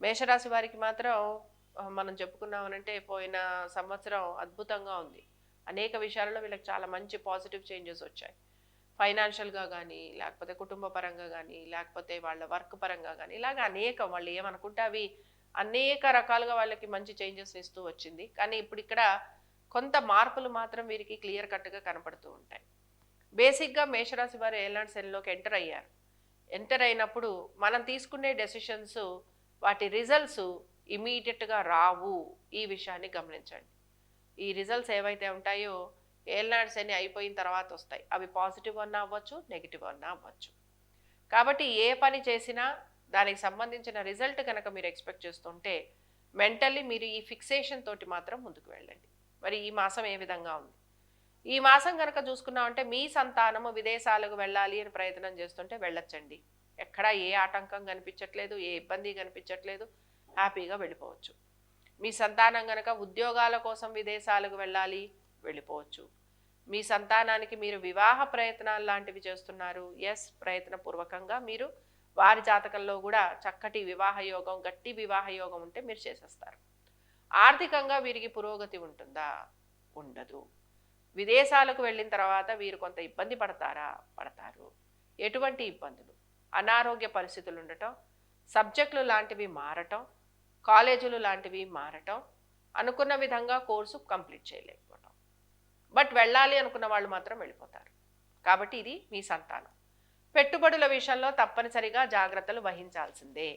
మేషరాశి వారికి మాత్రం మనం చెప్పుకున్నామనంటే పోయిన సంవత్సరం అద్భుతంగా ఉంది. అనేక విషయాలలో వీళ్ళకి చాలా మంచి పాజిటివ్ చేంజెస్ వచ్చాయి. ఫైనాన్షియల్గా కానీ లేకపోతే కుటుంబ పరంగా కానీ లేకపోతే వాళ్ళ వర్క్ పరంగా కానీ ఇలాగ అనేక వాళ్ళు ఏమనుకుంటే అవి అనేక రకాలుగా వాళ్ళకి మంచి చేంజెస్ ఇస్తూ వచ్చింది. కానీ ఇప్పుడు ఇక్కడ కొంత మార్పులు మాత్రం వీరికి క్లియర్ కట్గా కనపడుతూ ఉంటాయి. బేసిక్గా మేషరాశి వారు ఏలాంటి సెల్లోకి ఎంటర్ అయ్యారు. ఎంటర్ అయినప్పుడు మనం తీసుకునే డెసిషన్స్ వాటి రిజల్ట్స్ ఇమీడియట్గా రావు ఈ విషయాన్ని గమనించండి. ఈ రిజల్ట్స్ ఏవైతే ఉంటాయో ఏళ్ళనాడు శని అయిపోయిన తర్వాత వస్తాయి. అవి పాజిటివ్ అన్నా అవ్వచ్చు నెగిటివ్ అన్నా అవ్వచ్చు. కాబట్టి ఏ పని చేసినా దానికి సంబంధించిన రిజల్ట్ కనుక మీరు ఎక్స్పెక్ట్ చేస్తుంటే మెంటల్లీ మీరు ఈ ఫిక్సేషన్ తోటి మాత్రం ముందుకు వెళ్ళండి. మరి ఈ మాసం ఏ విధంగా ఉంది? ఈ మాసం కనుక చూసుకున్నామంటే మీ సంతానము విదేశాలకు వెళ్ళాలి అని ప్రయత్నం చేస్తుంటే వెళ్ళొచ్చండి. ఎక్కడా ఏ ఆటంకం కనిపించట్లేదు ఏ ఇబ్బంది కనిపించట్లేదు హ్యాపీగా వెళ్ళిపోవచ్చు. మీ సంతానం కనుక ఉద్యోగాల కోసం విదేశాలకు వెళ్ళాలి వెళ్ళిపోవచ్చు. మీ సంతానానికి మీరు వివాహ ప్రయత్నాలు లాంటివి చేస్తున్నారు ఎస్ ప్రయత్నపూర్వకంగా మీరు వారి జాతకంలో కూడా చక్కటి వివాహ యోగం గట్టి వివాహ యోగం ఉంటే మీరు చేసేస్తారు. ఆర్థికంగా వీరికి పురోగతి ఉంటుందా? ఉండదు. విదేశాలకు వెళ్ళిన తర్వాత వీరు కొంత ఇబ్బంది పడతారా? పడతారు. ఎటువంటి ఇబ్బందులు? అనారోగ్య పరిస్థితులు ఉండటం సబ్జెక్టులు లాంటివి మారటం కాలేజీలు లాంటివి మారటం అనుకున్న విధంగా కోర్సు కంప్లీట్ చేయలేకపోవటం. బట్ వెళ్ళాలి అనుకున్న వాళ్ళు మాత్రం వెళ్ళిపోతారు. కాబట్టి ఇది మీ సంతానం. పెట్టుబడుల విషయంలో తప్పనిసరిగా జాగ్రత్తలు వహించాల్సిందే.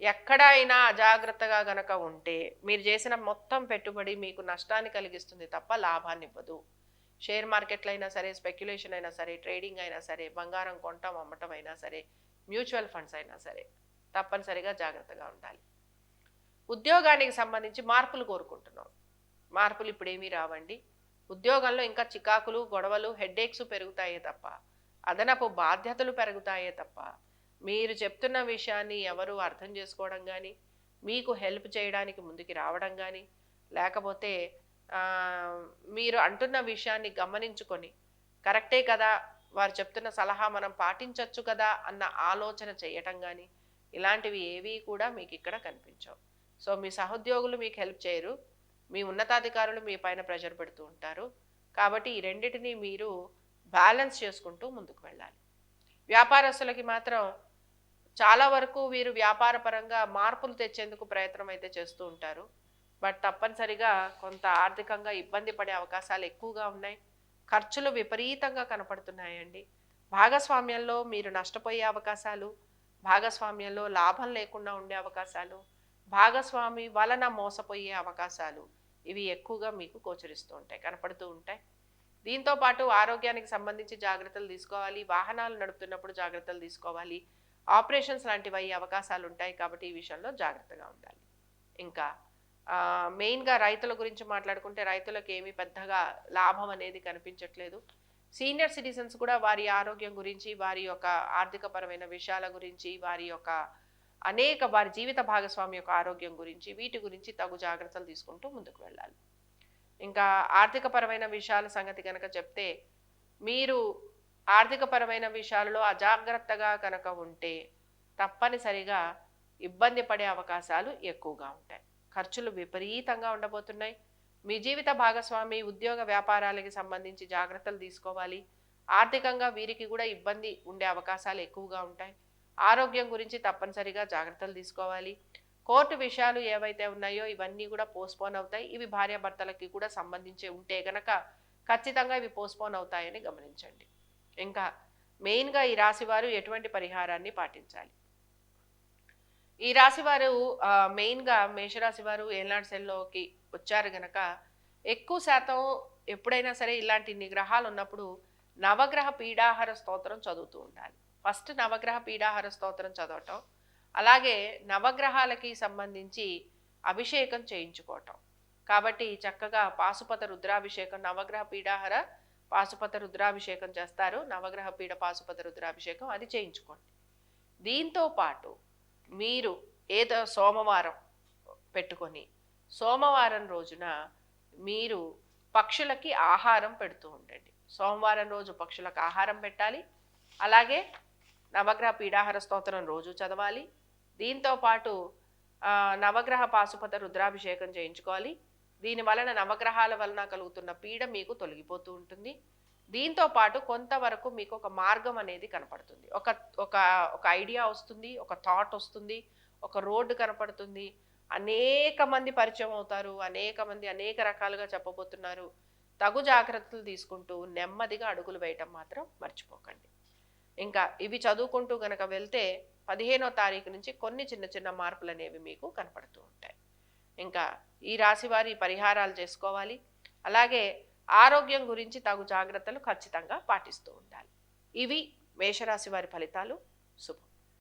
ఎక్కడైనా అజాగ్రత్తగా గనక ఉంటే మీరు చేసిన మొత్తం పెట్టుబడి మీకు నష్టాన్ని కలిగిస్తుంది తప్ప లాభాన్ని ఇవ్వదు. షేర్ మార్కెట్లు అయినా సరే స్పెక్యులేషన్ అయినా సరే ట్రేడింగ్ అయినా సరే బంగారం కొనటం అమ్మటం అయినా సరే మ్యూచువల్ ఫండ్స్ అయినా సరే తప్పనిసరిగా జాగ్రత్తగా ఉండాలి. ఉద్యోగానికి సంబంధించి మార్పులు కోరుకుంటున్నాం. మార్పులు ఇప్పుడేమీ రావండి. ఉద్యోగంలో ఇంకా చికాకులు గొడవలు హెడ్ఏక్స్ పెరుగుతాయే తప్ప అదనపు బాధ్యతలు పెరుగుతాయే తప్ప మీరు చెప్తున్న విషయాన్ని ఎవరు అర్థం చేసుకోవడం కానీ మీకు హెల్ప్ చేయడానికి ముందుకి రావడం కానీ లేకపోతే మీరు అంటున్న విషయాన్ని గమనించుకొని కరెక్టే కదా వారు చెప్తున్న సలహా మనం పాటించవచ్చు కదా అన్న ఆలోచన చేయటం కానీ ఇలాంటివి ఏవి కూడా మీకు ఇక్కడ కనిపించవు. సో మీ సహోద్యోగులు మీకు హెల్ప్ చేయరు మీ ఉన్నతాధికారులు మీ పైన ప్రెషర్ పెడుతూ ఉంటారు. కాబట్టి ఈ రెండింటిని మీరు బ్యాలెన్స్ చేసుకుంటూ ముందుకు వెళ్ళాలి. వ్యాపారస్తులకి మాత్రం చాలా వరకు వీరు వ్యాపారపరంగా మార్పులు తెచ్చేందుకు ప్రయత్నం అయితే చేస్తూ ఉంటారు. బట్ తప్పనిసరిగా కొంత ఆర్థికంగా ఇబ్బంది పడే అవకాశాలు ఎక్కువగా ఉన్నాయి. ఖర్చులు విపరీతంగా కనపడుతున్నాయండి. భాగస్వామ్యంలో మీరు నష్టపోయే అవకాశాలు భాగస్వామ్యంలో లాభం లేకుండా ఉండే అవకాశాలు భాగస్వామి వలన మోసపోయే అవకాశాలు ఇవి ఎక్కువగా మీకు గోచరిస్తూ ఉంటాయి కనపడుతూ ఉంటాయి. దీంతో పాటు ఆరోగ్యానికి సంబంధించి జాగ్రత్తలు తీసుకోవాలి వాహనాలు నడుపుతున్నప్పుడు జాగ్రత్తలు తీసుకోవాలి ఆపరేషన్స్ లాంటివి అయ్యే అవకాశాలు ఉంటాయి కాబట్టి ఈ విషయంలో జాగ్రత్తగా ఉండాలి. ఇంకా మెయిన్గా రైతుల గురించి మాట్లాడుకుంటే రైతులకు ఏమీ పెద్దగా లాభం అనేది కనిపించట్లేదు. సీనియర్ సిటిజన్స్ కూడా వారి ఆరోగ్యం గురించి వారి యొక్క ఆర్థికపరమైన విషయాల గురించి వారి యొక్క అనేక వారి జీవిత భాగస్వామి యొక్క ఆరోగ్యం గురించి వీటి గురించి తగు జాగ్రత్తలు తీసుకుంటూ ముందుకు వెళ్ళాలి. ఇంకా ఆర్థికపరమైన విషయాల సంగతి కనుక చెప్తే మీరు ఆర్థికపరమైన విషయాలలో అజాగ్రత్తగా కనుక ఉంటే తప్పనిసరిగా ఇబ్బంది పడే అవకాశాలు ఎక్కువగా ఉంటాయి. ఖర్చులు విపరీతంగా ఉండబోతున్నాయి. మీ జీవిత భాగస్వామి ఉద్యోగ వ్యాపారాలకి సంబంధించి జాగ్రత్తలు తీసుకోవాలి. ఆర్థికంగా వీరికి కూడా ఇబ్బంది ఉండే అవకాశాలు ఎక్కువగా ఉంటాయి. ఆరోగ్యం గురించి తప్పనిసరిగా జాగ్రత్తలు తీసుకోవాలి. కోర్టు విషయాలు ఏవైతే ఉన్నాయో ఇవన్నీ కూడా పోస్ట్పోన్ అవుతాయి. ఇవి భార్యాభర్తలకి కూడా సంబంధించి ఉంటే గనక ఖచ్చితంగా ఇవి పోస్ట్పోన్ అవుతాయని గమనించండి. ఇంకా మెయిన్గా ఈ రాశి వారు ఎటువంటి పరిహారాన్ని పాటించాలి? ఈ రాశి వారు మెయిన్గా మేషరాశి వారు ఏనాడు సెల్లోకి వచ్చారు గనక ఎక్కువ శాతం ఎప్పుడైనా సరే ఇలాంటి నిగ్రహాలు ఉన్నప్పుడు నవగ్రహ పీడాహార స్తోత్రం చదువుతూ ఉండాలి. ఫస్ట్ నవగ్రహ పీడాహార స్తోత్రం చదవటం అలాగే నవగ్రహాలకి సంబంధించి అభిషేకం చేయించుకోవటం. కాబట్టి చక్కగా పాశుపత రుద్రాభిషేకం నవగ్రహ పీడాహార పాశుపత రుద్రాభిషేకం చేస్తారు. నవగ్రహ పీడ పాశుపత రుద్రాభిషేకం అది చేయించుకోండి. దీంతో పాటు మీరు ఏదో సోమవారం పెట్టుకొని సోమవారం రోజున మీరు పక్షులకి ఆహారం పెడుతూ ఉండండి. సోమవారం రోజు పక్షులకు ఆహారం పెట్టాలి. అలాగే నవగ్రహ పీడాహార స్తోత్రం రోజు చదవాలి. దీంతో పాటు నవగ్రహ పాశుపత రుద్రాభిషేకం చేయించుకోవాలి. దీని వలన నవగ్రహాల వలన కలుగుతున్న పీడ మీకు తొలగిపోతూ ఉంటుంది. దీంతో పాటు కొంతవరకు మీకు ఒక మార్గం అనేది కనపడుతుంది. ఒక ఒక ఒక ఐడియా వస్తుంది ఒక థాట్ వస్తుంది ఒక రోడ్డు కనపడుతుంది. అనేక మంది పరిచయం అవుతారు అనేక మంది అనేక రకాలుగా చెప్పబోతున్నారు. తగు జాగ్రత్తలు తీసుకుంటూ నెమ్మదిగా అడుగులు వేయటం మాత్రం మర్చిపోకండి. ఇంకా ఇవి చదువుకుంటూ గనక వెళ్తే పదిహేనో తారీఖు నుంచి కొన్ని చిన్న చిన్న మార్పులు అనేవి మీకు కనపడుతూ ఉంటాయి. ఇంకా ఈ రాశి వారి పరిహారాలు చేసుకోవాలి. అలాగే ఆరోగ్యం గురించి తగు జాగ్రత్తలు ఖచ్చితంగా పాటిస్తూ ఉండాలి. ఇవి మేషరాశి వారి ఫలితాలు. శుభం.